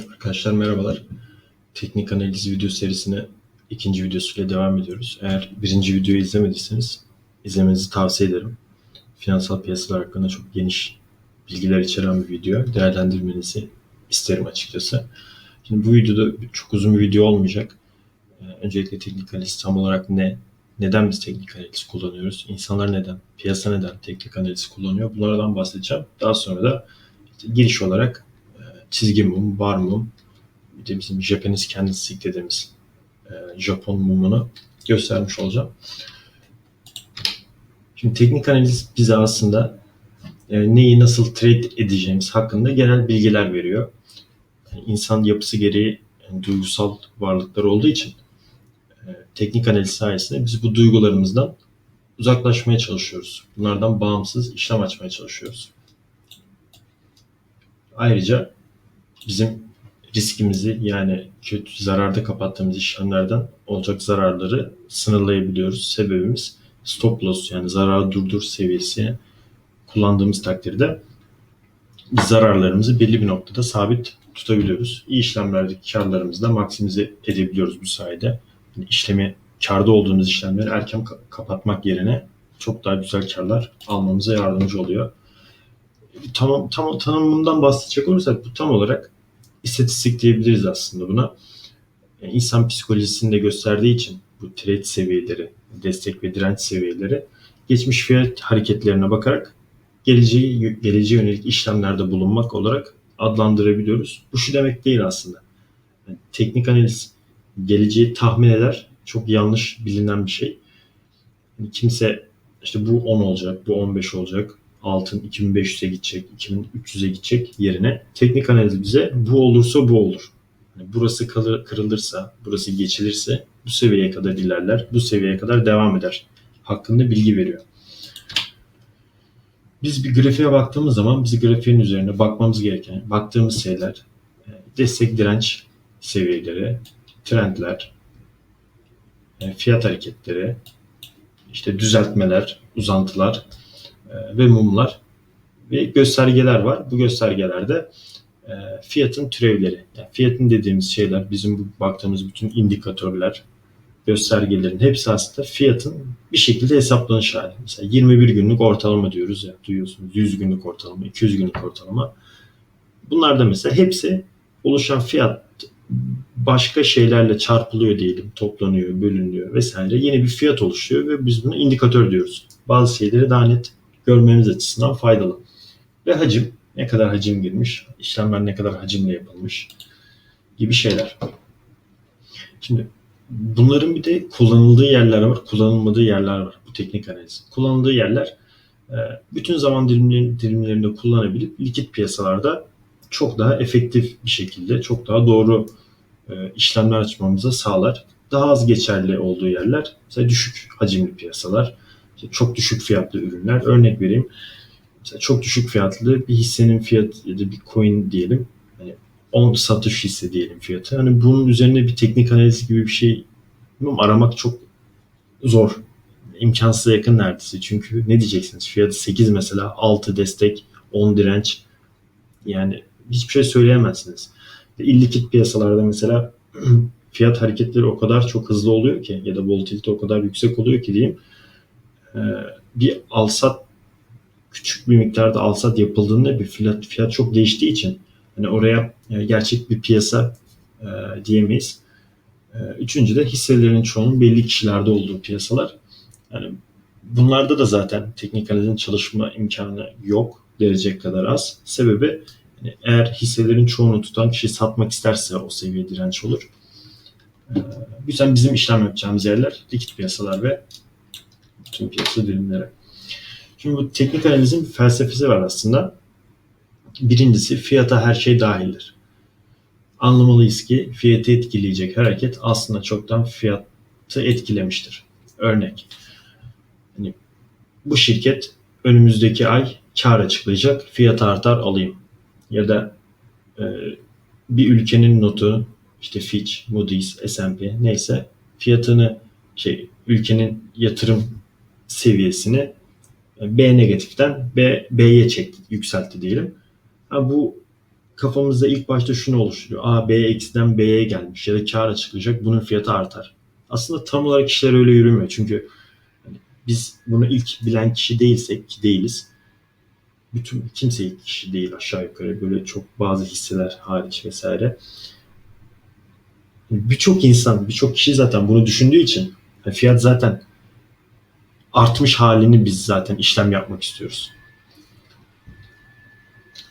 Arkadaşlar merhabalar. Teknik analiz video serisine ikinci videosuyla devam ediyoruz. Eğer birinci videoyu izlemediyseniz izlemenizi tavsiye ederim. Finansal piyasalar hakkında çok geniş bilgiler içeren bir video. Değerlendirmenizi isterim açıkçası. Şimdi bu videoda çok uzun bir video olmayacak. Ee, Öncelikle teknik analiz tam olarak ne? Neden biz teknik analiz kullanıyoruz? İnsanlar neden? Piyasa neden teknik analiz kullanıyor? Bunlardan bahsedeceğim. Daha sonra da işte giriş olarak çizgi mum, bar mum, bir de bizim Japanese candlestick dediğimiz e, Japon mumunu göstermiş olacağım. Şimdi teknik analiz bize aslında e, neyi nasıl trade edeceğimiz hakkında genel bilgiler veriyor. Yani insan yapısı gereği yani duygusal varlıklar olduğu için e, teknik analiz sayesinde biz bu duygularımızdan uzaklaşmaya çalışıyoruz. Bunlardan bağımsız işlem açmaya çalışıyoruz. Ayrıca bizim riskimizi yani kötü zararda kapattığımız işlemlerden olacak zararları sınırlayabiliyoruz. Sebebimiz stop loss yani zararı durdur seviyesi kullandığımız takdirde zararlarımızı belli bir noktada sabit tutabiliyoruz. İyi işlemlerdeki karlarımızı da maksimize edebiliyoruz bu sayede. Yani işlemi karda olduğumuz işlemleri erken ka- kapatmak yerine çok daha güzel karlar almamıza yardımcı oluyor. Tamam, tam tanımından bahsedecek olursak bu tam olarak istatistik diyebiliriz aslında buna. Yani insan psikolojisini de gösterdiği için bu trade seviyeleri, destek ve direnç seviyeleri geçmiş fiyat hareketlerine bakarak geleceği, geleceğe yönelik işlemlerde bulunmak olarak adlandırabiliyoruz. Bu şu demek değil aslında. Yani teknik analiz geleceği tahmin eder. Çok yanlış bilinen bir şey. Yani kimse işte bu 10 olacak, bu 15 olacak, altın 2500'e gidecek, 2300'e gidecek yerine teknik analiz bize bu olursa bu olur. Yani burası kalır, kırılırsa, burası geçilirse bu seviyeye kadar ilerler, bu seviyeye kadar devam eder hakkında bilgi veriyor. Biz bir grafiğe baktığımız zaman bizi grafiğin üzerine bakmamız gereken, baktığımız şeyler e, destek direnç seviyeleri, trendler, e, fiyat hareketleri, işte düzeltmeler, uzantılar ve mumlar ve göstergeler var. Bu göstergelerde e, fiyatın türevleri. Yani fiyatın dediğimiz şeyler bizim bu baktığımız bütün indikatörler, göstergelerin hepsi aslında fiyatın bir şekilde hesaplanış hali. Mesela 21 günlük ortalama diyoruz ya duyuyorsunuz 100 günlük ortalama, 200 günlük ortalama. Bunlar da mesela hepsi oluşan fiyat başka şeylerle çarpılıyor diyelim, toplanıyor, bölünüyor vesaire. Yeni bir fiyat oluşuyor ve biz buna indikatör diyoruz. Bazı şeyleri daha net görmemiz açısından faydalı. Ve hacim, ne kadar hacim girmiş, işlemler ne kadar hacimle yapılmış gibi şeyler. Şimdi bunların bir de kullanıldığı yerler var, kullanılmadığı yerler var bu teknik analiz. Kullanıldığı yerler e, bütün zaman dilimlerinde kullanabilip likit piyasalarda çok daha efektif bir şekilde, çok daha doğru e, işlemler açmamıza sağlar. Daha az geçerli olduğu yerler, mesela düşük hacimli piyasalar, çok düşük fiyatlı ürünler. Örnek vereyim. Mesela çok düşük fiyatlı bir hissenin fiyatı ya da bir coin diyelim. Hani 10 satış hisse diyelim fiyatı. Hani bunun üzerine bir teknik analiz gibi bir şey aramak çok zor. İmkansıza yakın neredeyse. Çünkü ne diyeceksiniz? Fiyatı 8 mesela, 6 destek, 10 direnç. Yani hiçbir şey söyleyemezsiniz. İllikit piyasalarda mesela fiyat hareketleri o kadar çok hızlı oluyor ki ya da volatilite o kadar yüksek oluyor ki diyeyim. Ee, bir alsat küçük bir miktarda alsat yapıldığında bir fiyat, fiyat çok değiştiği için hani oraya e, gerçek bir piyasa e, diyemeyiz. E, üçüncü de hisselerin çoğunun belli kişilerde olduğu piyasalar. Yani bunlarda da zaten teknik analizin çalışma imkanı yok derecek kadar az. Sebebi yani eğer hisselerin çoğunu tutan kişi satmak isterse o seviye direnç olur. E, bu yüzden bizim işlem yapacağımız yerler likit piyasalar ve tüm piyasa dilimleri. Şimdi bu teknik analizin felsefesi var aslında. Birincisi fiyata her şey dahildir. Anlamalıyız ki fiyatı etkileyecek hareket aslında çoktan fiyatı etkilemiştir. Örnek. Hani bu şirket önümüzdeki ay kar açıklayacak. Fiyat artar alayım. Ya da e, bir ülkenin notu işte Fitch, Moody's, S&P neyse fiyatını şey ülkenin yatırım seviyesini B negatiften B, B'ye çekti, yükseltti diyelim. Ha, bu kafamızda ilk başta şunu oluşturuyor. A, B eksiden B'ye gelmiş ya da kar açıklayacak. Bunun fiyatı artar. Aslında tam olarak işler öyle yürümüyor. Çünkü hani biz bunu ilk bilen kişi değilsek ki değiliz. Bütün kimse ilk kişi değil aşağı yukarı. Böyle çok bazı hisseler hariç vesaire. Birçok insan, birçok kişi zaten bunu düşündüğü için yani fiyat zaten artmış halini biz zaten işlem yapmak istiyoruz.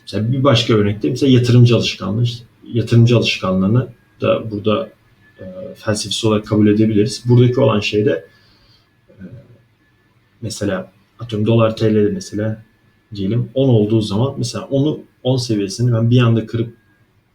Mesela bir başka örnekte mesela yatırımcı alışkanlığı. Yatırımcı alışkanlığını da burada e, felsefesi olarak kabul edebiliriz. Buradaki olan şey de e, mesela atıyorum dolar TL'de mesela diyelim 10 olduğu zaman mesela onu 10 seviyesini ben bir anda kırıp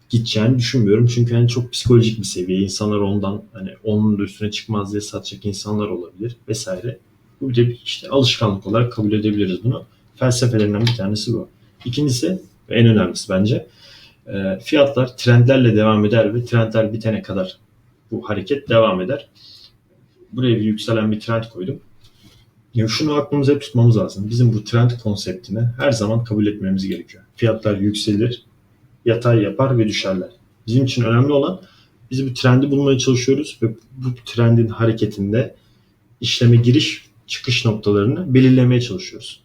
gideceğini düşünmüyorum. Çünkü hani çok psikolojik bir seviye. İnsanlar ondan hani onun üstüne çıkmaz diye satacak insanlar olabilir vesaire. Bu bir de işte alışkanlık olarak kabul edebiliriz bunu. Felsefelerinden bir tanesi bu. İkincisi ve en önemlisi bence e, fiyatlar trendlerle devam eder ve trendler bitene kadar bu hareket devam eder. Buraya bir yükselen bir trend koydum. Ya şunu aklımıza hep tutmamız lazım. Bizim bu trend konseptini her zaman kabul etmemiz gerekiyor. Fiyatlar yükselir, yatay yapar ve düşerler. Bizim için önemli olan biz bu trendi bulmaya çalışıyoruz ve bu trendin hareketinde işleme giriş çıkış noktalarını belirlemeye çalışıyoruz.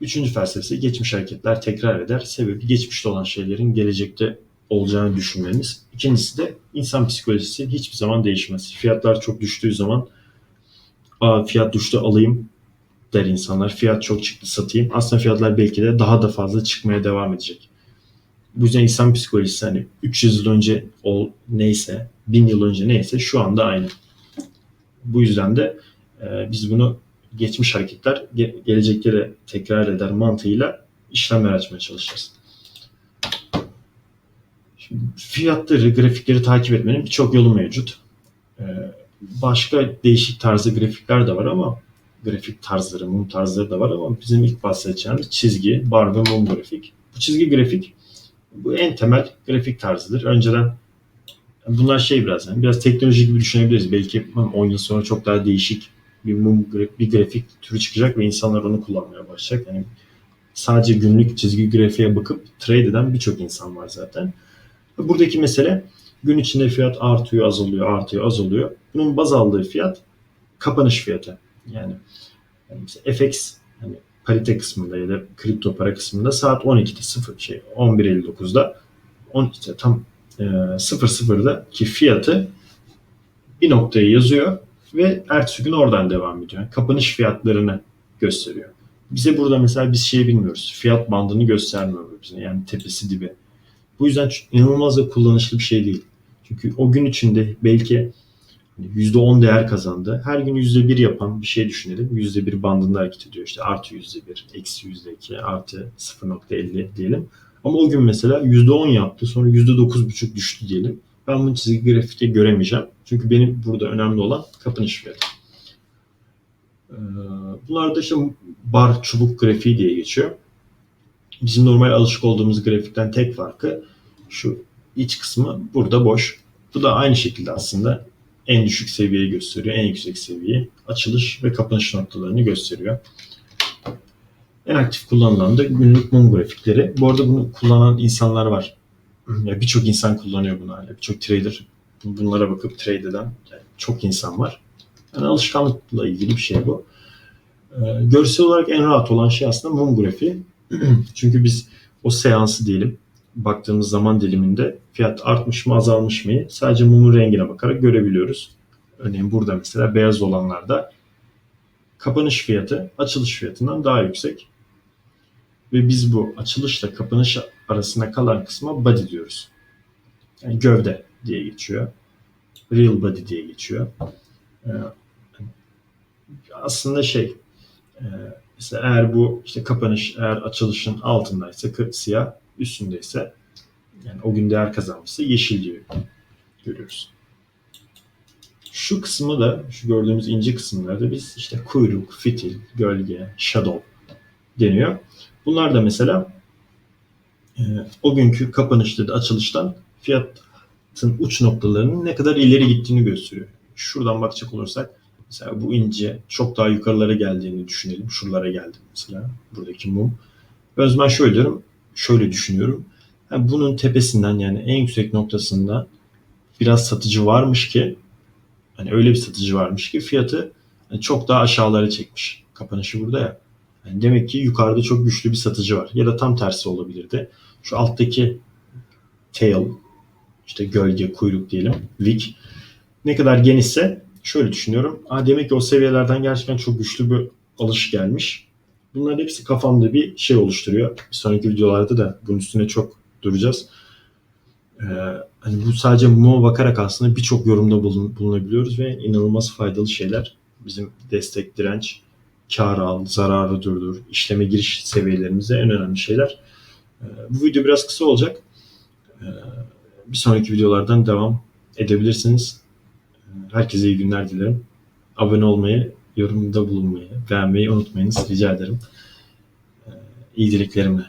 Üçüncü felsefesi geçmiş hareketler tekrar eder. Sebebi geçmişte olan şeylerin gelecekte olacağını düşünmeniz. İkincisi de insan psikolojisi hiçbir zaman değişmez. Fiyatlar çok düştüğü zaman Aa, fiyat düştü alayım der insanlar. Fiyat çok çıktı satayım. Aslında fiyatlar belki de daha da fazla çıkmaya devam edecek. Bu yüzden insan psikolojisi hani 300 yıl önce ol neyse, 1000 yıl önce neyse şu anda aynı. Bu yüzden de e, biz bunu geçmiş hareketler ge- geleceklere tekrar eder mantığıyla işlemler açmaya çalışacağız. Şimdi fiyatları, grafikleri takip etmenin birçok yolu mevcut. E, başka değişik tarzı grafikler de var ama grafik tarzları, mum tarzları da var ama bizim ilk bahsedeceğimiz çizgi, bar ve mum grafik. Bu çizgi grafik bu en temel grafik tarzıdır. Önceden bunlar şey biraz yani biraz teknoloji gibi düşünebiliriz. Belki 10 yıl sonra çok daha değişik bir mum bir grafik türü çıkacak ve insanlar onu kullanmaya başlayacak. Yani sadece günlük çizgi grafiğe bakıp trade eden birçok insan var zaten. Buradaki mesele gün içinde fiyat artıyor, azalıyor, artıyor, azalıyor. Bunun baz aldığı fiyat kapanış fiyatı. Yani, yani mesela FX hani parite kısmında ya da kripto para kısmında saat 12'de 0 şey 11.59'da 10 işte tam 00'da ki fiyatı bir noktaya yazıyor ve ertesi gün oradan devam ediyor. Yani kapanış fiyatlarını gösteriyor. Bize burada mesela biz şey bilmiyoruz. Fiyat bandını göstermiyor bize. Yani tepesi dibi. Bu yüzden inanılmaz da kullanışlı bir şey değil. Çünkü o gün içinde belki %10 değer kazandı. Her gün %1 yapan bir şey düşünelim. %1 bandında hareket ediyor. İşte artı %1, eksi %2, artı 0.50 diyelim. Ama o gün mesela %10 yaptı. Sonra %9.5 düştü diyelim. Ben bunu çizgi grafikte göremeyeceğim. Çünkü benim burada önemli olan kapanış fiyatı. Bunlar da işte bar çubuk grafiği diye geçiyor. Bizim normal alışık olduğumuz grafikten tek farkı şu iç kısmı burada boş. Bu da aynı şekilde aslında en düşük seviyeyi gösteriyor, en yüksek seviyeyi, açılış ve kapanış noktalarını gösteriyor. En aktif kullanılan da günlük mum grafikleri. Bu arada bunu kullanan insanlar var. Ya birçok insan kullanıyor bunu hala. Birçok trader bunlara bakıp trade eden yani çok insan var. Yani alışkanlıkla ilgili bir şey bu. Ee, görsel olarak en rahat olan şey aslında mum grafiği. Çünkü biz o seansı diyelim baktığımız zaman diliminde fiyat artmış mı azalmış mı sadece mumun rengine bakarak görebiliyoruz. Örneğin burada mesela beyaz olanlarda kapanış fiyatı açılış fiyatından daha yüksek. Ve biz bu açılışla kapanış arasında kalan kısma body diyoruz. Yani gövde diye geçiyor. Real body diye geçiyor. Ee, aslında şey e, mesela eğer bu işte kapanış eğer açılışın altındaysa siyah üstündeyse yani o gün değer kazanmışsa yeşil diyor görüyoruz. Şu kısmı da şu gördüğümüz ince kısımlarda biz işte kuyruk, fitil, gölge, shadow deniyor. Bunlar da mesela e, o günkü kapanışta da açılıştan fiyatın uç noktalarının ne kadar ileri gittiğini gösteriyor. Şuradan bakacak olursak mesela bu ince çok daha yukarılara geldiğini düşünelim. Şuralara geldi mesela buradaki mum. Zaman şöyle diyorum şöyle düşünüyorum. Yani bunun tepesinden yani en yüksek noktasında biraz satıcı varmış ki hani öyle bir satıcı varmış ki fiyatı hani çok daha aşağılara çekmiş. Kapanışı burada ya. Yani demek ki yukarıda çok güçlü bir satıcı var. Ya da tam tersi olabilirdi. Şu alttaki tail işte gölge, kuyruk diyelim. Wick ne kadar genişse şöyle düşünüyorum. Aa, demek ki o seviyelerden gerçekten çok güçlü bir alış gelmiş. Bunların hepsi kafamda bir şey oluşturuyor. Bir sonraki videolarda da bunun üstüne çok duracağız. Ee, hani bu sadece muma bakarak aslında birçok yorumda bulun, bulunabiliyoruz ve inanılmaz faydalı şeyler. Bizim destek, direnç, kar al, zararı durdur, işleme giriş seviyelerimize en önemli şeyler. Ee, bu video biraz kısa olacak. Ee, bir sonraki videolardan devam edebilirsiniz. Ee, Herkese iyi günler dilerim. Abone olmayı, yorumda bulunmayı, beğenmeyi unutmayınız rica ederim. İyi dileklerimle.